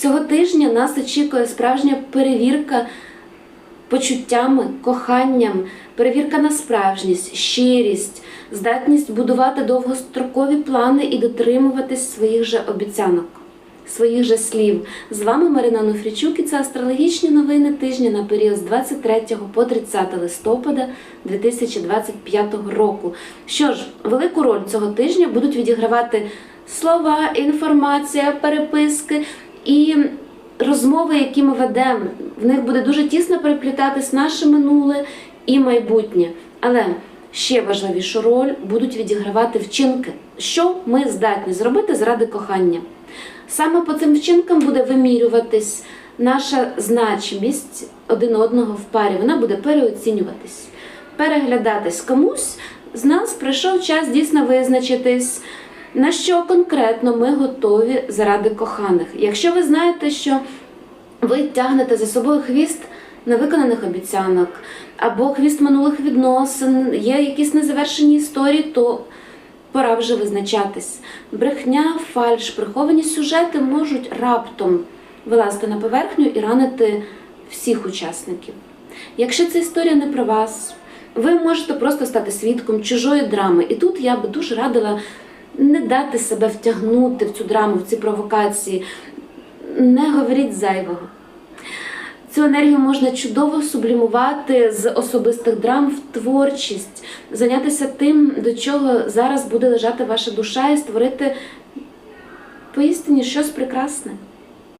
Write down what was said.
Цього тижня нас очікує справжня перевірка почуттями, коханням, перевірка на справжність, щирість, здатність будувати довгострокові плани і дотримуватись своїх же обіцянок, своїх же слів. З вами Марина Нуфрічук і це астрологічні новини тижня на період з 23 по 30 листопада 2025 року. Що ж, велику роль цього тижня будуть відігравати слова, інформація, переписки розмови, які ми ведемо. В них буде дуже тісно переплітатись наше минуле і майбутнє. Але ще важливішу роль будуть відігравати вчинки, що ми здатні зробити заради кохання. Саме по цим вчинкам буде вимірюватись наша значимість один одного в парі. Вона буде переоцінюватись, переглядатись комусь. З нас прийшов час дійсно визначитись, на що конкретно ми готові заради коханих. Якщо ви знаєте, що ви тягнете за собою хвіст невиконаних обіцянок або хвіст минулих відносин, є якісь незавершені історії, то пора вже визначатись. Брехня, фальш, приховані сюжети можуть раптом вилазити на поверхню і ранити всіх учасників. Якщо ця історія не про вас, ви можете просто стати свідком чужої драми. І тут я би дуже радила не дати себе втягнути в цю драму, в ці провокації, не говоріть зайвого. Цю енергію можна чудово сублімувати з особистих драм в творчість, зайнятися тим, до чого зараз буде лежати ваша душа, і створити поістині щось прекрасне.